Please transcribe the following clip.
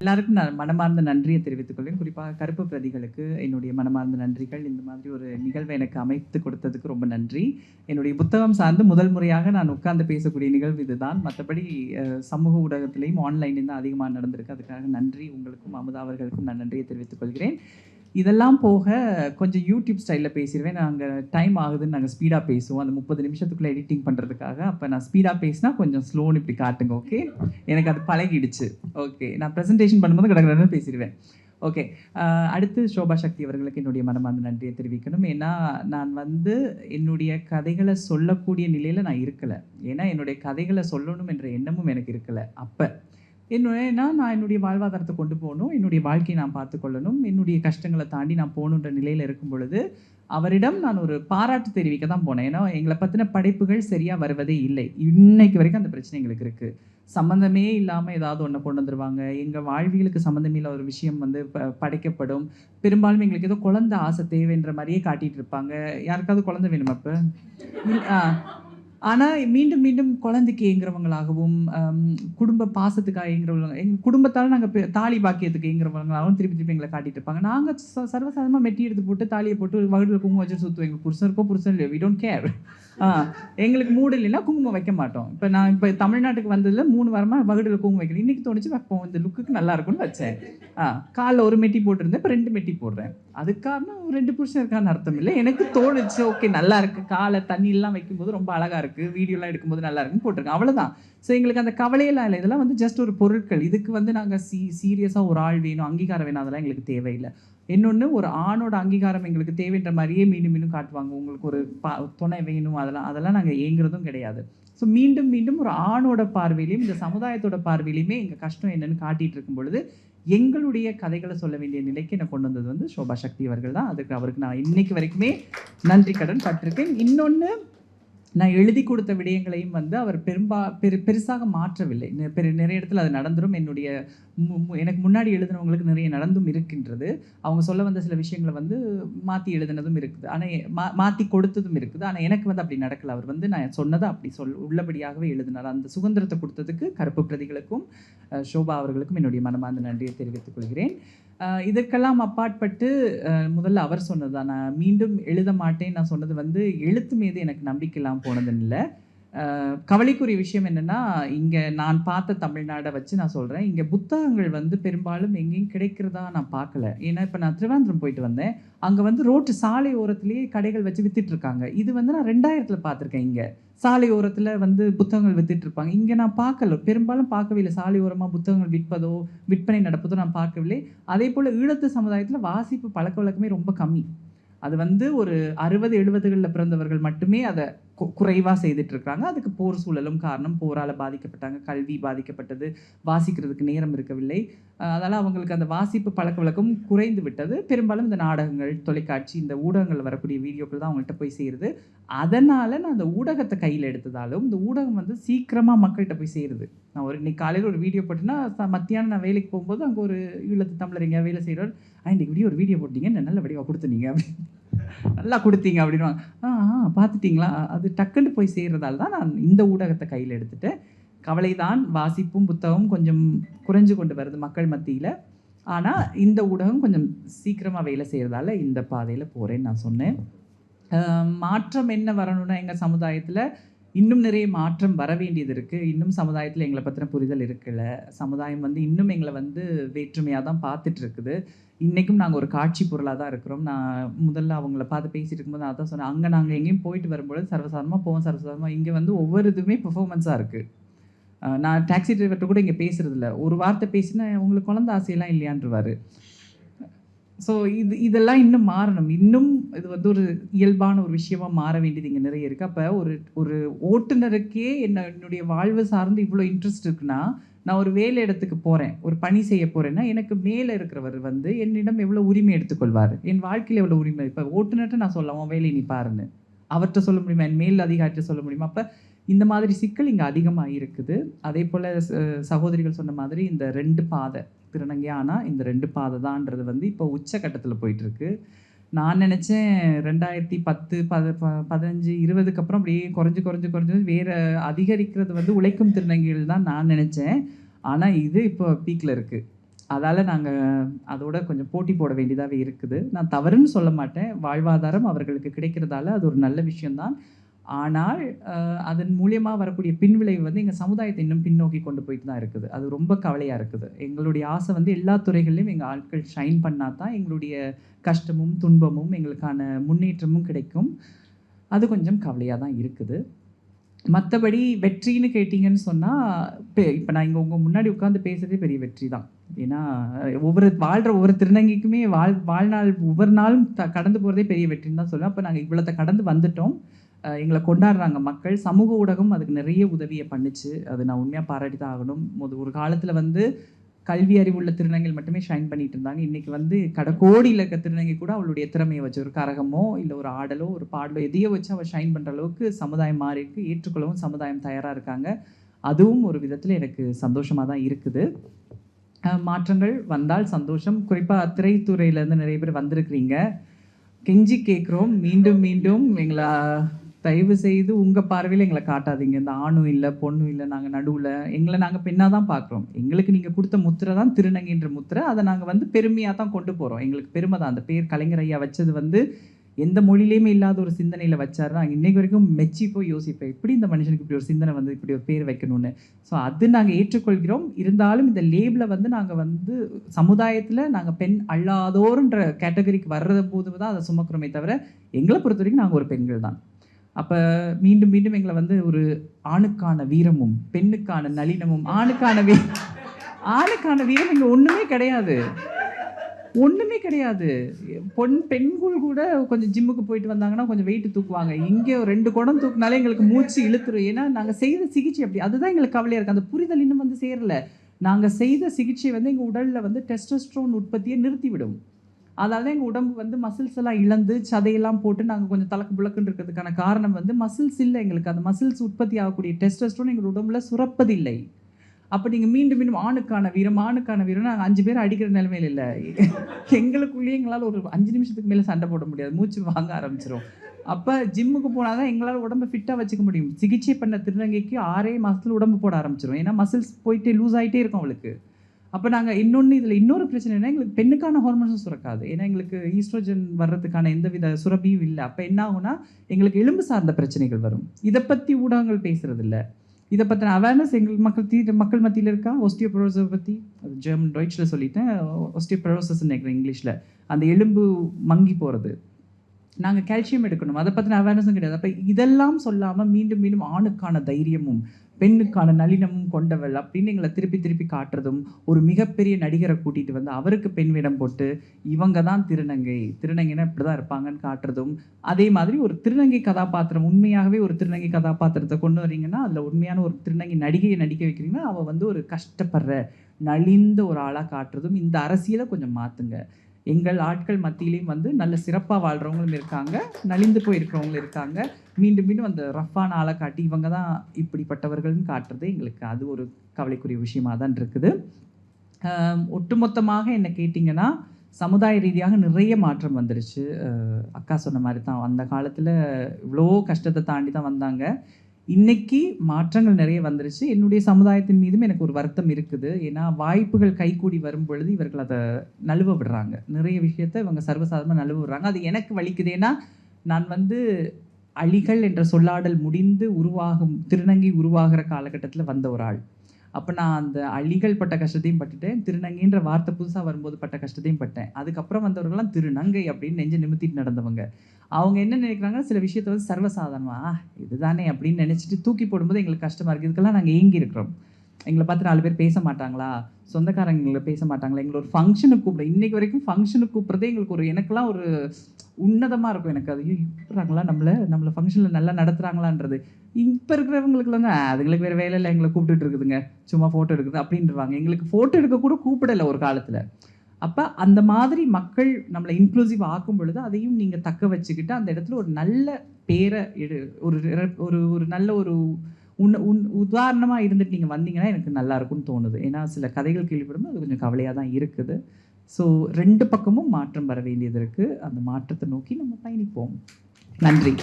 எல்லாருக்கும் நான் மனமார்ந்த நன்றியை தெரிவித்துக் கொள்வேன் குறிப்பாக கருப்பு பிரதிகளுக்கு என்னுடைய மனமார்ந்த நன்றிகள். இந்த மாதிரி ஒரு நிகழ்வை எனக்கு அமைத்து கொடுத்ததுக்கு ரொம்ப நன்றி. என்னுடைய புத்தகம் சார்ந்து முதல் முறையாக நான் உட்கார்ந்து பேசக்கூடிய நிகழ்வு இதுதான். மற்றபடி சமூக ஊடகத்திலையும் ஆன்லைன்லையும் தான் அதிகமாக நடந்திருக்கு. அதுக்காக நன்றி. உங்களுக்கும் அமுதா அவர்களுக்கும் நான் நன்றியை தெரிவித்துக் கொள்கிறேன். இதெல்லாம் போக கொஞ்சம் யூடியூப் ஸ்டைலில் பேசிடுவேன் நாங்கள் டைம் ஆகுதுன்னு நாங்கள் ஸ்பீடாக பேசுவோம். அந்த முப்பது நிமிஷத்துக்குள்ளே எடிட்டிங் பண்ணுறதுக்காக அப்போ நான் ஸ்பீடாக பேசினா கொஞ்சம் ஸ்லோன்னு இப்படி காட்டுங்க ஓகே எனக்கு அது பழகிடுச்சு ஓகே நான் ப்ரெசன்டேஷன் பண்ணும்போது கடற்கடன்னு பேசிடுவேன் ஓகே அடுத்து சோபா சக்தி அவர்களுக்கு என்னுடைய மனமார்ந்த நன்றியை தெரிவிக்கணும். ஏன்னா நான் வந்து என்னுடைய கதைகளை சொல்லக்கூடிய நிலையில் நான் இருக்கலை. ஏன்னா என்னுடைய கதைகளை சொல்லணும் என்ற எண்ணமும் எனக்கு இருக்கலை அப்போ. என்னன்னா நான் என்னுடைய வாழ்வாதாரத்தை கொண்டு போகணும். என்னுடைய வாழ்க்கையை நான் பார்த்துக்கொள்ளணும். என்னுடைய கஷ்டங்களை தாண்டி நான் போகணுன்ற நிலையில் இருக்கும் பொழுது அவரிடம் நான் ஒரு பாராட்டு தெரிவிக்க தான் போனேன். ஏன்னா எங்களை பற்றின படைப்புகள் சரியாக வருவதே இல்லை. இன்னைக்கு வரைக்கும் அந்த பிரச்சனை எங்களுக்கு இருக்குது சம்மந்தமே இல்லாமல் ஏதாவது ஒன்று கொண்டு வந்துருவாங்க. எங்கள் வாழ்வியலுக்கு சம்மந்தமே இல்லாத ஒரு விஷயம் வந்து ப படைக்கப்படும். பெரும்பாலும் எங்களுக்கு ஏதோ குழந்தை ஆசை தேவைன்ற மாதிரியே காட்டிகிட்டு இருப்பாங்க. யாருக்காவது குழந்தை வேணும் அப்போ ஆ. ஆனால் மீண்டும் மீண்டும் குழந்தைக்கு ஏங்குறவங்களாகவும் குடும்ப பாசத்துக்காக ஏங்குறவங்க எங்கள் குடும்பத்தால் நாங்கள் தாலி பாக்கியத்துக்கு ஏங்குறவங்களாகவும் திருப்பி திருப்பி எங்களை காட்டிட்டு இருப்பாங்க. நாங்கள் சர்வசாதாரமாக மெட்டி எடுத்து போட்டு தாலியை போட்டு வகுடில் குங்குமம் வச்சு சுற்றுவோம் எங்கள் புருஷருக்கோ புருஷன் இல்லையோ வி டோன்ட் கேர் எங்களுக்கு மூடு இல்லைன்னா குங்குமம் வைக்க மாட்டோம். இப்போ நான் இப்போ தமிழ்நாட்டுக்கு வந்ததில் மூணு வாரமாக வகுடில் குங்குமம் வைக்கல. இன்றைக்கி தோணுச்சு வைப்போம் இந்த லுக்குக்கு நல்லா இருக்கும்னு வச்சேன். ஆ காலில் ஒரு மெட்டி போட்டிருந்தேன் இப்போ ரெண்டு மெட்டி போடுறேன். அது காரணம் ரெண்டு புருஷன் இருக்கான்னு அர்த்தம் இல்லை. எனக்கு தோணுச்சு ஓகே நல்லா இருக்கு. காலை தண்ணியெல்லாம் வைக்கும்போது ரொம்ப அழகாக இருக்குது வீடியோலாம் எடுக்கும்போது நல்லா இருக்குன்னு போட்டிருக்கேன். அவ்வளோதான் ஸோ எங்களுக்கு அந்த கவலையெல்லாம் இல்லை. இதெல்லாம் வந்து ஜஸ்ட் ஒரு பொருட்கள். இதுக்கு வந்து நாங்கள் சீ சீரியஸாக ஒரு ஆள் வேணும் அங்கீகாரம் வேணும் அதெல்லாம் எங்களுக்கு தேவையில்லை. இன்னொன்று ஒரு ஆணோட அங்கீகாரம் எங்களுக்கு தேவைன்ற மாதிரியே மீண்டும் மீண்டும் காட்டுவாங்க. உங்களுக்கு ஒரு பா துணை வேணும் அதெல்லாம் அதெல்லாம் நாங்கள் ஏங்குறதும் கிடையாது. ஸோ மீண்டும் மீண்டும் ஒரு ஆணோட பார்வையிலையும் இந்த சமுதாயத்தோட பார்வையிலையுமே எங்கள் கஷ்டம் என்னன்னு காட்டிகிட்டு இருக்கும் பொழுது எங்களுடைய கதைகளை சொல்ல வேண்டிய நிலைக்கு என்னை கொண்டு வந்தது வந்து சோபா சக்தி அவர்கள் தான். அதுக்கு அவருக்கு நான் இன்னைக்கு வரைக்குமே நன்றி கடன் பட்டிருக்கேன். இன்னொன்று நான் எழுதி கொடுத்த விடயங்களையும் வந்து அவர் பெரும்பா பெரு பெருசாக மாற்றவில்லை. நெ- பெரு நிறைய இடத்துல அது நடந்துடும் என்னுடைய எனக்கு முன்னாடி எழுதினவங்களுக்கு நிறைய நடந்தும் இருக்கின்றது. அவங்க சொல்ல வந்த சில விஷயங்களை வந்து மாற்றி எழுதினதும் இருக்குது. ஆனால் மா மாற்றி கொடுத்ததும் இருக்குது. ஆனால் எனக்கு வந்து அப்படி நடக்கல. அவர் வந்து நான் சொன்னதை அப்படி சொல் உள்ளபடியாகவே எழுதினார். அந்த சுதந்திரத்தை கொடுத்ததுக்கு கருப்பு பிரதிகளுக்கும் ஷோபா அவர்களுக்கும் என்னுடைய மனமார்ந்த நன்றியை தெரிவித்துக் கொள்கிறேன். இதற்கெல்லாம் அப்பாற்பட்டு முதல்ல அவர் சொன்னதுதான். நான் மீண்டும் எழுத மாட்டேன். நான் சொன்னது வந்து எழுத்து மீது எனக்கு நம்பிக்கையெல்லாம் போனதுன்னு இல்லை கவலைக்குரிய விஷயம் என்னென்னா இங்கே நான் பார்த்த தமிழ்நாடை வச்சு நான் சொல்கிறேன் இங்கே புத்தகங்கள் வந்து பெரும்பாலும் எங்கேயும் கிடைக்கிறதா நான் பார்க்கல. ஏன்னா இப்போ நான் திருவாந்திரம் போயிட்டு வந்தேன். அங்கே வந்து ரோட்டு சாலை ஓரத்துலேயே கடைகள் வச்சு விற்றுட்ருக்காங்க இது வந்து நான் ரெண்டாயிரத்தில் பார்த்துருக்கேன் இங்கே. சாலை ஓரத்தில் வந்து புத்தகங்கள் விற்றுட்ருப்பாங்க இங்கே நான் பார்க்கல. பெரும்பாலும் பார்க்கவே இல்லை. சாலை ஓரமாக புத்தகங்கள் விற்பதோ விற்பனை நடப்பதோ நான் பார்க்கவில்லை. அதே போல் ஈழத்து சமுதாயத்தில் வாசிப்பு பழக்க வழக்கமே ரொம்ப கம்மி. அது வந்து ஒரு அறுபது எழுபதுகளில் பிறந்தவர்கள் மட்டுமே அதை குறைவாக செய்துட்டு அதுக்கு போர் சூழலும் காரணம் போரால் பாதிக்கப்பட்டாங்க. கல்வி பாதிக்கப்பட்டது. வாசிக்கிறதுக்கு நேரம் இருக்கவில்லை. அதனால் அதால அவங்களுக்கு அந்த வாசிப்பு பழக்க வழக்கம் குறைந்து விட்டது. பெரும்பாலும் இந்த நாடகங்கள் தொலைக்காட்சி இந்த ஊடகங்கள் வரக்கூடிய வீடியோக்கள் தான் அவங்கள்ட்ட போய் சேருது. அதனால் நான் அந்த ஊடகத்தை கையில் எடுத்ததாலும் இந்த ஊடகம் வந்து சீக்கிரமாக மக்கள்கிட்ட போய் சேருது. நான் ஒரு இன்னைக்கு காலையில் ஒரு வீடியோ போட்டேன்னா மத்தியானம் நான் வேலைக்கு போகும்போது அங்கே ஒரு ஈழத்து தமிழர் எங்கேயா வேலை செய்கிறவர் ஆ வீடியோ ஒரு வீடியோ போட்டிங்க. நல்ல வடிவாக கொடுத்துனீங்க அப்படின்னு. நல்லா கொடுத்தீங்க அப்படின்வாங்க ஆ ஆ பார்த்துட்டிங்களா? அது டக்குன்னு போய் சேர்றதால தான் நான் இந்த ஊடகத்தை கையில் எடுத்துட்டேன் கவலைதான் வாசிப்பும் புத்தகமும் கொஞ்சம் குறைஞ்சு கொண்டு வருது மக்கள் மத்தியில். ஆனால் இந்த ஊடகம் கொஞ்சம் சீக்கிரமாக வேலை செய்கிறதால இந்த பாதையில் போகிறேன்னு நான் சொன்னேன். மாற்றம் என்ன வரணும்னா எங்கள் சமுதாயத்தில் இன்னும் நிறைய மாற்றம் வர வேண்டியது இருக்குது இன்னும் சமுதாயத்தில் எங்களை பற்றின புரிதல் இருக்கலை. சமுதாயம் வந்து இன்னும் எங்களை வந்து வேற்றுமையாக தான் பார்த்துட்டு இருக்குது. இன்றைக்கும் நாங்கள் ஒரு காட்சி பொருளாக தான் இருக்கிறோம். நான் முதல்ல அவங்கள பார்த்து பேசிட்டு இருக்கும்போது நான் தான் சொன்னேன். அங்கே நாங்கள் எங்கேயும் போயிட்டு வரும்பொழுது சர்வசாதாரமாக போவோம் சர்வசாதாரமாக இங்கே வந்து ஒவ்வொரு இதுவுமே பெர்ஃபார்மன்ஸாக இருக்குது நான் டாக்ஸி டிரைவர்கிட்ட கூட இங்கே பேசுறதில்ல. ஒரு வார்த்தை பேசினா உங்களுக்கு குழந்த ஆசையெல்லாம் இல்லையான்றவாரு. ஸோ இது இதெல்லாம் இன்னும் மாறணும். இன்னும் இது வந்து ஒரு இயல்பான ஒரு விஷயமா மாற வேண்டியது இங்கே நிறைய இருக்குது அப்போ ஒரு ஒரு ஓட்டுநருக்கே என்ன என்னுடைய வாழ்வு சார்ந்து இவ்வளோ இன்ட்ரெஸ்ட் இருக்குன்னா நான் ஒரு வேலை இடத்துக்கு போகிறேன் ஒரு பணி செய்ய போகிறேன்னா எனக்கு மேலே இருக்கிறவர் வந்து என்னிடம் எவ்வளோ உரிமை எடுத்துக்கொள்வார்? என் வாழ்க்கையில் எவ்வளோ உரிமை? இப்போ ஓட்டுநர்கிட்ட நான் சொல்லலாம் வேலை வேலையை நீ பாருன்னு. அவர்கிட்ட சொல்ல முடியுமா? என் மேல் அதிகாரிட்ட சொல்ல முடியுமா? அப்போ இந்த மாதிரி சிக்கல் இங்கே அதிகமாக இருக்குது. அதே போல் சகோதரிகள் சொன்ன மாதிரி இந்த ரெண்டு பாதை திருநங்கையானா ஆனால் இந்த ரெண்டு பாதை தான்ன்றது வந்து இப்போ உச்சக்கட்டத்தில் போயிட்டுருக்கு. நான் நினச்சேன் ரெண்டாயிரத்தி பத்து பத ப- பதினஞ்சு இருபதுக்கு அப்புறம் அப்படியே குறைஞ்சு குறைஞ்சு குறைஞ்சு வேறு அதிகரிக்கிறது வந்து உழைக்கும் திருநங்கைகள் தான் நான் நினச்சேன். ஆனால் இது இப்போ பீக்கில் இருக்குது அதால நாங்கள் அதோட கொஞ்சம் போட்டி போட வேண்டியதாகவே இருக்குது. நான் தவறுன்னு சொல்ல மாட்டேன். வாழ்வாதாரம் அவர்களுக்கு கிடைக்கிறதால அது ஒரு நல்ல விஷயம் தான். ஆனால், அதன் மூலியமாக வரக்கூடிய பின்விளைவு வந்து எங்கள் சமுதாயத்தை இன்னும் பின்னோக்கி கொண்டு போயிட்டு தான் இருக்குது. அது ரொம்ப கவலையாக இருக்குது. எங்களுடைய ஆசை வந்து எல்லா துறைகளிலும் எங்கள் ஆட்கள் ஷைன் பண்ணால் தான் எங்களுடைய கஷ்டமும், துன்பமும் எங்களுக்கான முன்னேற்றமும் கிடைக்கும். அது கொஞ்சம் கவலையாக தான் இருக்குது. மற்றபடி வெற்றின்னு கேட்டிங்கன்னு சொன்னால் இப்போ நான் இங்கே உங்கள் முன்னாடி உட்காந்து பேசுகிறதே பெரிய வெற்றி தான். ஏன்னா, ஒவ்வொரு வாழ்கிற ஒவ்வொரு திருநங்கைக்குமே வாழ் வாழ்நாள் ஒவ்வொரு நாளும் த கடந்து போகிறதே பெரிய வெற்றின்னு தான் சொல்லுவேன். அப்போ நாங்கள் இவ்வளோத்த கடந்து வந்துட்டோம். எங்களை கொண்டாடுறாங்க மக்கள். சமூக ஊடகம் அதுக்கு நிறைய உதவியை பண்ணுச்சு. அது நான் உண்மையாக பாராட்டி தான் ஆகணும். ஒரு காலத்தில் வந்து கல்வி அறிவுள்ள திருநங்கைகள் மட்டுமே ஷைன் பண்ணிட்டு இருந்தாங்க. இன்னைக்கு வந்து கடக்கோடியில் இருக்க திருநங்கை கூட அவளுடைய திறமையை வச்சு ஒரு கரகமோ, இல்லை ஒரு ஆடலோ, ஒரு பாடலோ எதையோ வச்சு அவள் ஷைன் பண்ணுற அளவுக்கு சமுதாயம் மாறி இருக்கு ஏற்றுக்கொள்ளவும் சமுதாயம் தயாராக இருக்காங்க. அதுவும் ஒரு விதத்தில் எனக்கு சந்தோஷமாக தான் இருக்குது. மாற்றங்கள் வந்தால் சந்தோஷம். குறிப்பாக திரைத்துறையிலேருந்து நிறைய பேர் வந்திருக்கிறீங்க. கெஞ்சி கேட்குறோம் மீண்டும் மீண்டும் எங்களை தயவு செய்து உங்கள் பார்வையில் எங்களை காட்டாதீங்க. இந்த ஆணும் இல்லை பொண்ணும் இல்லை நாங்கள் நடுவில் எங்களை நாங்கள் பெண்ணாக தான் பார்க்குறோம். எங்களுக்கு நீங்கள் கொடுத்த முத்திரை தான் திருநங்கைன்ற முத்திரை. அதை நாங்கள் வந்து பெருமையாக தான் கொண்டு போகிறோம் எங்களுக்கு பெருமை தான். அந்த பேர் கலைஞர் ஐயா வச்சது வந்து எந்த மொழியிலையுமே இல்லாத ஒரு சிந்தனையில் வச்சார் நாங்கள் இன்னைக்கு வரைக்கும் மெச்சி போய் யோசிப்பேன். எப்படி இந்த மனுஷனுக்கு இப்படி ஒரு சிந்தனை வந்து இப்படி ஒரு பேர் வைக்கணும்னு. ஸோ அது நாங்கள் ஏற்றுக்கொள்கிறோம். இருந்தாலும் இந்த லேபிளை வந்து நாங்கள் வந்து சமுதாயத்தில் நாங்கள் பெண் அல்லாதோருன்ற கேட்டகரிக்கு வர்றபோது தான் அதை சுமக்கிறோமே தவிர, எங்களை பொறுத்த வரைக்கும் நாங்கள் ஒரு பெண்கள் தான். அப்போ மீண்டும் மீண்டும் எங்களை வந்து ஒரு ஆணுக்கான வீரமும், பெண்ணுக்கான நளினமும், ஆணுக்கான வீ ஆணுக்கான வீரம் இங்கே ஒன்றுமே கிடையாது. ஒன்றுமே கிடையாது. பொன் பெண்கள் கூட கொஞ்சம் ஜிம்முக்கு போயிட்டு வந்தாங்கன்னா, கொஞ்சம் வெயிட் தூக்குவாங்க. இங்கே ரெண்டு குடம் தூக்குனாலே எங்களுக்கு மூச்சு இழுத்துரும். ஏன்னா, நாங்கள் செய்த சிகிச்சை அப்படி. அதுதான் எங்களுக்கு கவலையாக இருக்குது அந்த புரிதல் இன்னும் வந்து சேரலை நாங்கள் செய்த சிகிச்சை வந்து எங்கள் உடலில் வந்து டெஸ்டஸ்ட்ரோன் உற்பத்தியை நிறுத்திவிடும். அதனால தான் எங்கள் உடம்பு வந்து மசில்ஸ் எல்லாம் இழந்து, சதையெல்லாம் போட்டு நாங்கள் கொஞ்சம் தலக்கு புலக்குன்னு இருக்கிறதுக்கான காரணம் வந்து மசில்ஸ் இல்லை எங்களுக்கு. அந்த மசில்ஸ் உற்பத்தி ஆகக்கூடிய டெஸ்டஸ்டோன் எங்கள் உடம்புல சுரப்பதில்லை. அப்போ நீங்கள் மீண்டும் மீண்டும் ஆணுக்கான வீரம், ஆணுக்கான வீரம் நாங்கள் அஞ்சு பேர் அடிக்கிற நிலைமையில இல்லை எங்களுக்குள்ளேயே எங்களால் ஒரு அஞ்சு நிமிஷத்துக்கு மேலே சண்டை போட முடியாது. மூச்சு வாங்க ஆரம்பிச்சிடும் அப்போ ஜிம்முக்கு போனால் தான் எங்களால் உடம்ப ஃபிட்டாக வச்சுக்க முடியும். சிகிச்சை பண்ண திருநங்கைக்கு ஆறே மாதத்தில் உடம்பு போட ஆரம்பிச்சிடும் ஏன்னா மசில்ஸ் போயிட்டே லூஸ் ஆகிட்டே இருக்கும் அவளுக்கு. அப்போ நாங்கள் இன்னொன்று இதில் இன்னொரு பிரச்சனை எங்களுக்கு பெண்ணுக்கான ஹார்மோன்ஸும் சுரக்காது. ஏன்னா எங்களுக்கு ஈஸ்ட்ரோஜன் வர்றதுக்கான எந்தவித சுரப்பியும் இல்லை அப்போ என்ன ஆகும்னா, எங்களுக்கு எலும்பு சார்ந்த பிரச்சனைகள் வரும். இதை பற்றி ஊடகங்கள் பேசுகிறதில்ல இதை பற்றின அவேர்னஸ் எங்கள் மக்கள் தீ மக்கள் மத்தியில் இருக்கா? ஓஸ்டியோபோரோஸ பற்றி அது ஜெர்மன் டொய்ச்ல சொல்லிட்டேன். ஓஸ்டியோபோரோசிஸ்ன்னு நினைக்கிறேன் இங்கிலீஷில் அந்த எலும்பு மங்கி போகிறது நாங்கள் கால்சியம் எடுக்கணும். அதை பற்றின அவேர்னஸும் கிடையாது. அப்போ இதெல்லாம் சொல்லாமல் மீண்டும் மீண்டும் ஆணுக்கான தைரியமும், பெண்ணுக்கான நளினமும் கொண்டவள் அப்படின்னு எங்களை திருப்பி திருப்பி காட்டுறதும், ஒரு மிகப்பெரிய நடிகரை கூட்டிட்டு வந்து அவருக்கு பெண் வேடம் போட்டு, இவங்க தான் திருநங்கை. திருநங்கைன்னா இப்படிதான் இருப்பாங்கன்னு காட்டுறதும், அதே மாதிரி ஒரு திருநங்கை கதாபாத்திரம் உண்மையாகவே ஒரு திருநங்கை கதாபாத்திரத்தை கொண்டு வரீங்கன்னா, அதுல உண்மையான ஒரு திருநங்கை நடிகையை நடிக்க வைக்கிறீங்கன்னா, அவ வந்து ஒரு கஷ்டப்படுற, நலிந்த ஒரு ஆளாக காட்டுறதும், இந்த அரசியலை கொஞ்சம் மாத்துங்க. எங்கள் ஆட்கள் மத்தியிலையும் வந்து நல்ல சிறப்பாக வாழ்கிறவங்களும் இருக்காங்க. நலிந்து போயிருக்கிறவங்களும் இருக்காங்க. மீண்டும் மீண்டும் அந்த ரஃப்பான ஆளை காட்டி, இவங்க தான் இப்படிப்பட்டவர்கள்னு காட்டுறது எங்களுக்கு அது ஒரு கவலைக்குரிய விஷயமா தான் இருக்குது. ஒட்டுமொத்தமாக என்ன கேட்டிங்கன்னா சமுதாய ரீதியாக நிறைய மாற்றம் வந்துருச்சு. அக்கா சொன்ன மாதிரி தான். அந்த காலத்தில் இவ்வளோ கஷ்டத்தை தாண்டி தான் வந்தாங்க. இன்னைக்கு மாற்றங்கள் நிறைய வந்துருச்சு. என்னுடைய சமுதாயத்தின் மீதும் எனக்கு ஒரு வருத்தம் இருக்குது. ஏன்னா, வாய்ப்புகள் கைகூடி வரும்பொழுது இவர்கள் அதை நழுவ விடுறாங்க. நிறைய விஷயத்த இவங்க சர்வசாதாரணமாக நழுவ விடுறாங்க. அது எனக்கு வலிக்குது. ஏன்னா, நான் வந்து அழிகள் என்ற சொல்லாடல் முடிந்து உருவாகும் திருநங்கை உருவாகிற காலகட்டத்தில் வந்த ஒரு ஆள். அப்போ நான் அந்த அழிகள் பட்ட கஷ்டத்தையும் பட்டுட்டேன். திருநங்கைன்ற வார்த்தை புதுசாக வரும்போது பட்ட கஷ்டத்தையும் பட்டேன். அதுக்கப்புறம் வந்தவர்கள்லாம் திருநங்கை அப்படின்னு நெஞ்ச நிமித்திட்டு நடந்தவங்க. அவங்க என்ன நினைக்கிறாங்கன்னா, சில விஷயத்த வந்து சர்வசாதாரணமாக இதுதானே" அப்படின்னு நினச்சிட்டு தூக்கி போடும்போது எங்களுக்கு கஷ்டமாக இருக்குது இதுக்கெல்லாம் நாங்கள் ஏங்கி இருக்கிறோம். எங்களை பார்த்து நாலு பேர் பேச மாட்டாங்களா? சொந்தக்காரங்க எங்களை பேச மாட்டாங்களா? எங்களை ஒரு ஃபங்க்ஷனுக்கு கூப்பிட இன்றைக்கு வரைக்கும் ஃபங்க்ஷனுக்கு கூப்பிட்றதே எங்களுக்கு ஒரு எனக்குலாம் ஒரு உன்னதமாக இருக்கும் எனக்கு அது. கூப்பிட்றாங்களா நம்மளை நம்மள? ஃபங்க்ஷனில் நல்லா நடத்துகிறாங்களான்றது இப்போ இருக்கிறவங்களுக்கு வந்து, அதுங்களுக்கு வேறு வேலை இல்லை எங்களை கூப்பிட்டுட்டு இருக்குதுங்க. சும்மா ஃபோட்டோ எடுக்குது" அப்படின்றவாங்க எங்களுக்கு ஃபோட்டோ எடுக்க கூட கூப்பிடலை ஒரு காலத்தில் அப்போ அந்த மாதிரி மக்கள் நம்மளை இன்க்ளூசிவ் ஆக்கும் பொழுது, அதையும் நீங்கள் தக்க வச்சுக்கிட்டு, அந்த இடத்துல ஒரு நல்ல பேரை எடு ஒரு ஒரு ஒரு நல்ல ஒரு உன் உன் உதாரணமாக இருந்துட்டு நீங்கள் வந்தீங்கன்னா, எனக்கு நல்லா இருக்கும்னு தோணுது. ஏன்னா, சில கதைகள் கேள்விப்படும்போது அது கொஞ்சம் கவலையாக தான் இருக்குது. ஸோ ரெண்டு பக்கமும் மாற்றம் வர வேண்டியது இருக்குது அந்த மாற்றத்தை நோக்கி நம்ம பயணிப்போம். நன்றி.